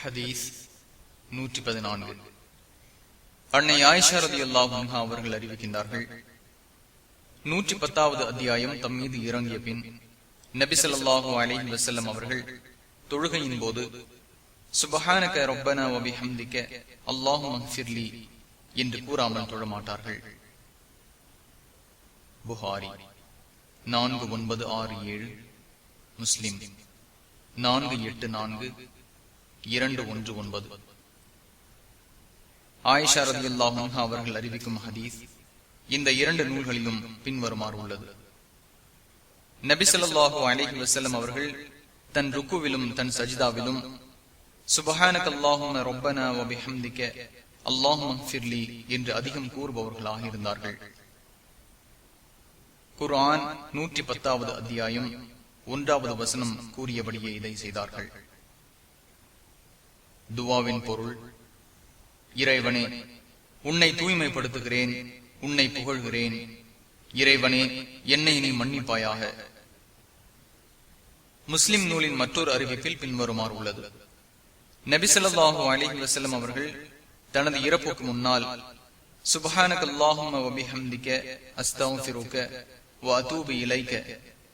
ஹதீஸ் நூற்றி பதினான்கு அன்னை ஆயிஷா ரதி அல்லாஹா அவர்கள் அறிவிக்கின்றார்கள் நூற்றி பத்தாவது அத்தியாயம் தம் மீது இறங்கிய பின் நபி ஸல்லல்லாஹு வசல்லம் அவர்கள் தொழுகையின் போது சுபஹானக ரப்பனா வபி ஹம்திக்க அல்லாஹு மக்ஃபிர்லி என்று கூறாமல் தொழமாட்டார்கள். புகாரி நான்கு ஒன்பது ஆறு ஏழு முஸ்லிம் நான்கு எட்டு நான்கு இரண்டு ஒன்று ஒன்பது. ஆயிஷா ரதி அவர்கள் அறிவிக்கும் ஹதீஸ் இந்த இரண்டு நூல்களிலும் பின்வருமாறு உள்ளது. நபி ஸல்லல்லாஹு வசலம் அவர்கள் தன் ருக்குவிலும் தன் சஜிதாவிலும் சுபஹானக அல்லாஹும்ம ரப்பனா வ ஃபிர்லி என்று அதிகம் கூறுபவர்களாக இருந்தார்கள். குர்ஆன் நூற்றி பத்தாவது அத்தியாயம் ஒன்றாவது வசனம் கூறியபடியே இதை செய்தார்கள். துவாவின் பொருள். இறைவனே உன்னை தூய்மைப்படுத்துகிறேன் உன்னை புகழ்கிறேன். இறைவனே என்னை நீ மன்னிப்பாயாக. முஸ்லிம் நூலின் மற்றொரு அறிவிப்பில் பின்வருமாறு உள்ளது. நபிசல்லாஹு அலிஹி வசலம் அவர்கள் தனது இறப்புக்கு முன்னால் சுபஹானக் அல்லாஹும் வபிஹம்திக்க இலைக்க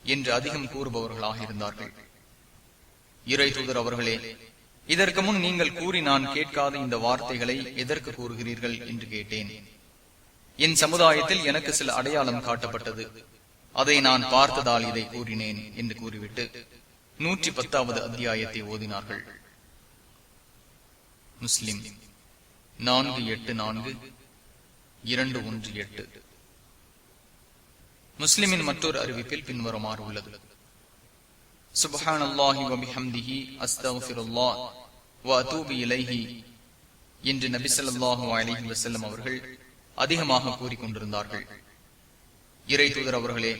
என்று அதிகம் கூறுபவர்களாக இருந்தார்கள். இறை தூதர் அவர்களே இதற்கு முன் நீங்கள் கூறி நான் கேட்காத இந்த வார்த்தைகளை எதற்கு கூறுகிறீர்கள் என்று கேட்டேன். என் சமுதாயத்தில் எனக்கு சில அடையாளம் காட்டப்பட்டது. அதை நான் பார்த்ததால் இதை கூறினேன் என்று கூறிவிட்டு நூற்றி பத்தாவது அத்தியாயத்தை ஓதினார்கள். முஸ்லிம் நான்கு எட்டு நான்கு இரண்டு ஒன்று எட்டு. முஸ்லிமின் மற்றொரு அறிவிப்பில் பின்வருமாறு உள்ளது. சுபஹான் அல்லாஹி வபிஹம்திஹி அஸ்தகுஃபிருல்லாஹ் வ அதூபு இலைஹி என்று நபி சொல்லாஹு அலைஹி வசல்லம் அவர்கள் அதிகமாக கூறிக்கொண்டிருந்தார்கள். இறை தூதர் அவர்களே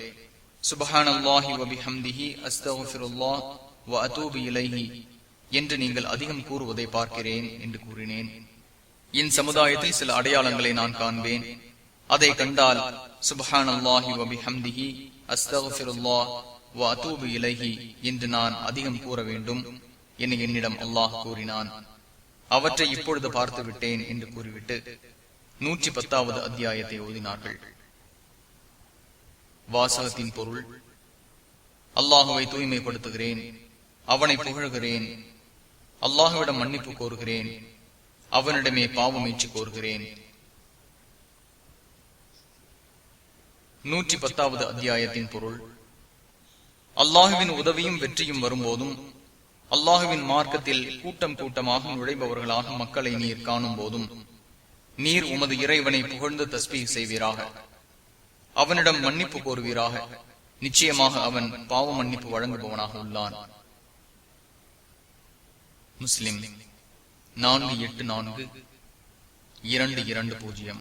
சுபஹான் அல்லாஹி வபிஹம்திஹி அஸ்தகுஃபிருல்லாஹ் வ அதூபு இலைஹி என்று நீங்கள் அதிகம் கூறுவதை பார்க்கிறேன் என்று கூறினேன். என் சமுதாயத்தில் சில அடையாளங்களை நான் காண்பேன். அதை கண்டால் சுபஹான் அல்லாஹி வபிஹம்திஹி அஸ்தகுஃபிருல்லாஹ் வாத்தூபு இலகி என்று நான் அதிகம் கூற வேண்டும் என என்னிடம் அல்லாஹ் கூறினான். அவற்றை இப்பொழுது பார்த்து விட்டேன் என்று கூறிவிட்டு நூற்றி பத்தாவது அத்தியாயத்தை ஓதினார்கள். வாசகத்தின் பொருள் அல்லாஹுவை தூய்மைப்படுத்துகிறேன் அவனை புகழ்கிறேன் அல்லாஹுவிடம் மன்னிப்பு கோருகிறேன் அவனிடமே பாவமேற்று கோருகிறேன். நூற்றி பத்தாவது அத்தியாயத்தின் பொருள் அல்லாஹுவின் உதவியும் வெற்றியும் வரும்போதும் அல்லாஹுவின் மார்க்கத்தில் கூட்டம் கூட்டமாக நுழைபவர்களாக மக்களை நீர் காணும் போதும் நீர் உமது இறைவனை புகழ்ந்து தஸ்பீ செய்வீராக. அவனிடம் மன்னிப்பு கோருவீராக. நிச்சயமாக அவன் பாவ மன்னிப்பு வழங்குபவனாக உள்ளான். முஸ்லிம் நான்கு எட்டு நான்கு இரண்டு இரண்டு பூஜ்ஜியம்.